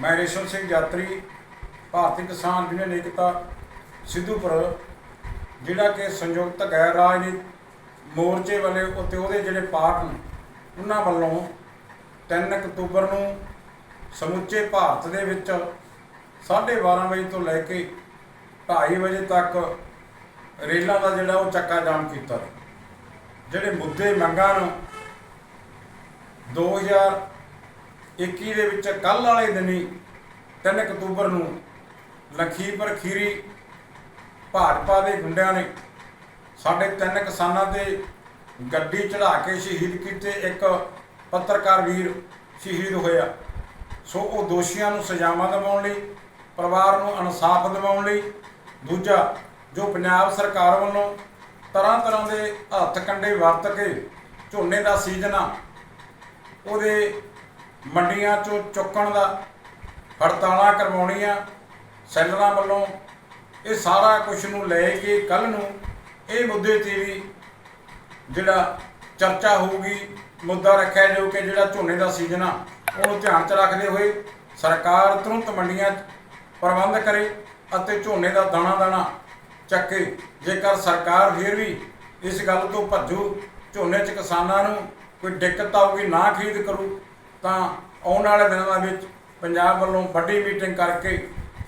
ਮੈਂ ਰੇਸ਼ਮ ਸਿੰਘ ਯਾਤਰੀ, ਭਾਰਤੀ ਕਿਸਾਨ ਯੂਨੀਅਨ ਏਕਤਾ, ਸਿੱਧੂਪੁਰ, ਜਿਹੜਾ ਕਿ ਸੰਯੁਕਤ ਗੈਰ ਰਾਜਨੀਤਿਕ ਮੋਰਚੇ ਵਾਲੇ ਉੱਤੇ ਉਹਦੇ ਜਿਹੜੇ ਪਾਰਟ ਨੇ, ਉਹਨਾਂ ਵੱਲੋਂ 3 ਅਕਤੂਬਰ ਨੂੰ ਸਮੁੱਚੇ ਭਾਰਤ ਦੇ ਵਿੱਚ 12:30 ਵਜੇ ਤੋਂ ਲੈ ਕੇ 2:30 ਵਜੇ ਤੱਕ ਰੇਲਾਂ ਦਾ ਜਿਹੜਾ ਉਹ ਚੱਕਾ ਜਾਮ ਕੀਤਾ। ਜਿਹੜੇ ਮੁੱਦੇ ਮੰਗਾਂ ਨੂੰ 2021 ਦੇ ਵਿੱਚ ਕੱਲ ਵਾਲੇ ਦਿਨੀ 3 ਅਕਤੂਬਰ ਨੂੰ ਲਖੀਪੁਰ ਖੀਰੀ ਭਾਜਪਾ ਦੇ ਗੁੰਡਿਆਂ ਨੇ ਸਾਡੇ ਤਿੰਨ ਕਿਸਾਨਾਂ ਤੇ ਗੱਡੀ ਚੜਾ ਕੇ ਸ਼ਹੀਦ ਕੀਤੇ ਇੱਕ ਪੱਤਰਕਾਰ ਵੀਰ ਸ਼ਹੀਦ ਹੋਇਆ। ਸੋ ਉਹ ਦੋਸ਼ੀਆਂ ਨੂੰ ਸਜ਼ਾਵਾਂ ਦਿਵਾਉਣ ਲਈ, ਪਰਿਵਾਰ ਨੂੰ ਇਨਸਾਫ ਦਿਵਾਉਣ ਲਈ, ਦੂਜਾ ਜੋ ਪੰਜਾਬ ਸਰਕਾਰ ਵੱਲੋਂ ਤਰ੍ਹਾਂ ਤਰ੍ਹਾਂ ਦੇ ਹੱਥ ਕੰਡੇ ਵਰਤ ਕੇ ਝੋਨੇ ਦਾ ਸੀਜ਼ਨ ਆ, ਉਹਦੇ ਮੰਡੀਆਂ ਚੋਂ ਚੁੱਕਣ ਦਾ ਹੜਤਾਲਾਂ ਕਰਵਾਉਣੀਆਂ ਸੈਲਰਾਂ ਵੱਲੋਂ ਇਹ ਸਾਰਾ ਕੁਝ ਨੂੰ ਲੈ ਕੇ ਕੱਲ ਨੂੰ ਇਹ ਮੁੱਦੇ ਤੇ ਵੀ ਜਿਹੜਾ ਚਰਚਾ ਹੋਊਗੀ, ਮੁੱਦਾ ਰੱਖਿਆ ਜਾਊ ਕਿ ਜਿਹੜਾ ਝੋਨੇ ਦਾ ਸੀਜ਼ਨ ਆ, ਉਹਨੂੰ ਧਿਆਨ 'ਚ ਰੱਖਦੇ ਹੋਏ ਸਰਕਾਰ ਤੁਰੰਤ ਮੰਡੀਆਂ 'ਚ ਪ੍ਰਬੰਧ ਕਰੇ ਅਤੇ ਝੋਨੇ ਦਾ ਦਾਣਾ ਦਾਣਾ ਚੱਕੇ। ਜੇਕਰ ਸਰਕਾਰ ਫਿਰ ਵੀ ਇਸ ਗੱਲ ਤੋਂ ਭੱਜੂ, ਝੋਨੇ 'ਚ ਕਿਸਾਨਾਂ ਨੂੰ ਕੋਈ ਦਿੱਕਤ ਆਊਗੀ, ਨਾ ਖਰੀਦ ਕਰੂ ਤਾਂ ਆਉਣ ਵਾਲੇ ਦਿਨਾਂ ਦੇ ਵਿੱਚ ਪੰਜਾਬ ਵੱਲੋਂ ਵੱਡੀ ਮੀਟਿੰਗ ਕਰਕੇ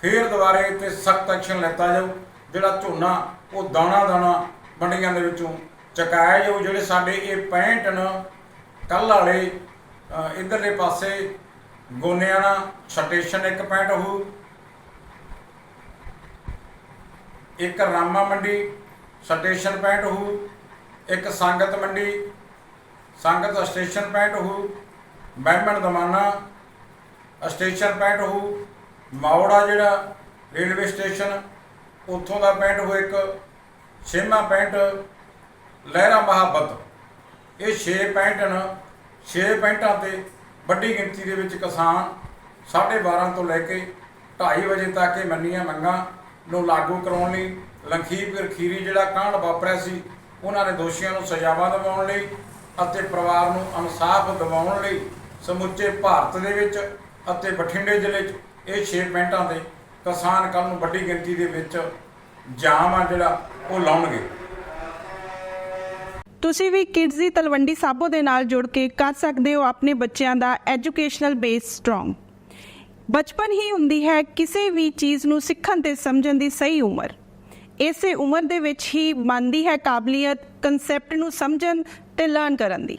ਫੇਰ ਦੁਬਾਰੇ ਤੇ ਸਖਤ ਐਕਸ਼ਨ ਲੈਤਾ ਜਾਊ। ਜਿਹੜਾ ਝੋਨਾ ਉਹ ਦਾਣਾ ਦਾਣਾ ਮੰਡੀਆਂ ਦੇ ਵਿੱਚੋਂ ਚਕਾਇਆ ਜਾਊ। ਜਿਹੜੇ ਸਾਡੇ ਇਹ 65 ਨ ਕੱਲ ਵਾਲੇ ਅ, ਇਧਰਲੇ ਪਾਸੇ ਨਾਲ ਸਟੇਸ਼ਨ ਇੱਕ ਪੁਆਇੰਟ ਹੋਊ। ਇੱਕ ਰਾਮਾ ਮੰਡੀ ਸਟੇਸ਼ਨ ਪੁਆਇੰਟ ਹੋ ਇੱਕ ਸੰਗਤ ਮੰਡੀ ਸੰਗਤ ਸਟੇਸ਼ਨ ਪੁਆਇੰਟ ਹੋ ਮਹਿਮਣ ਦਮਾਨਾ ਸਟੇਸ਼ਨ ਪੁਆਇੰਟ ਹੋ ਮਾਉੜਾ ਜਿਹੜਾ ਰੇਲਵੇ ਸਟੇਸ਼ਨ ਉੱਥੋਂ ਦਾ ਪੁਆਇੰਟ ਹੋ ਇੱਕ, ਛੇਵਾਂ ਪੁਆਇੰਟ ਲਹਿਰਾ ਮਹਾਬਤ। ਇਹ 6 ਪੁਆਇੰਟ ਹਨ 6 ਪੁਆਇੰਟਾਂ ਤੇ ਵੱਡੀ ਗਿਣਤੀ ਦੇ ਵਿੱਚ ਕਿਸਾਨ 12:30 ਤੋਂ ਲੈ ਕੇ 2:30 ਵਜੇ ਤੱਕ ਇਹ ਮੰਨੀਆਂ ਮੰਗਾਂ ਨੂੰ ਲਾਗੂ ਕਰਾਉਣ ਲਈ ਲਖੀਪੁਰ ਖੀਰੀ ਜਿਹੜਾ ਕਾਂਡ ਵਾਪਰਿਆ ਸੀ, ਉਹਨਾਂ ਨੇ ਦੋਸ਼ੀਆਂ ਨੂੰ ਸਜ਼ਾਵਾਂ ਦਿਵਾਉਣ ਲਈ ਅਤੇ ਪਰਿਵਾਰ ਨੂੰ ਇਨਸਾਫ ਦਿਵਾਉਣ ਲਈ ਸਮੁੱਚੇ ਭਾਰਤ ਦੇ ਵਿੱਚ ਅਤੇ ਬਠਿੰਡੇ ਜ਼ਿਲ੍ਹੇ 'ਚ ਇਹ 6 ਮਿੰਟਾਂ ਦੇ ਕਿਸਾਨ ਕੱਲ ਨੂੰ ਵੱਡੀ ਗਿਣਤੀ ਦੇ ਵਿੱਚ ਜਾਮ ਆ ਜਿਹੜਾ ਉਹ ਲਾਉਣਗੇ। ਤੁਸੀਂ ਵੀ ਕਿਡਜ਼ ਦੀ ਤਲਵੰਡੀ ਸਾਬੋ ਦੇ ਨਾਲ ਜੁੜ ਕੇ ਕਰ ਸਕਦੇ ਹੋ ਆਪਣੇ ਬੱਚਿਆਂ ਦਾ ਐਜੂਕੇਸ਼ਨਲ ਬੇਸ ਸਟਰੋਂਗ ਬਚਪਨ ਹੀ ਹੁੰਦੀ ਹੈ ਕਿਸੇ ਵੀ ਚੀਜ਼ ਨੂੰ ਸਿੱਖਣ ਤੇ ਸਮਝਣ ਦੀ ਸਹੀ ਉਮਰ। ਇਸੇ ਉਮਰ ਦੇ ਵਿੱਚ ਹੀ ਬਣਦੀ ਹੈ ਕਾਬਲੀਅਤ ਕਨਸੈਪਟ ਨੂੰ ਸਮਝਣ ਤੇ ਲਰਨ ਕਰਨ ਦੀ।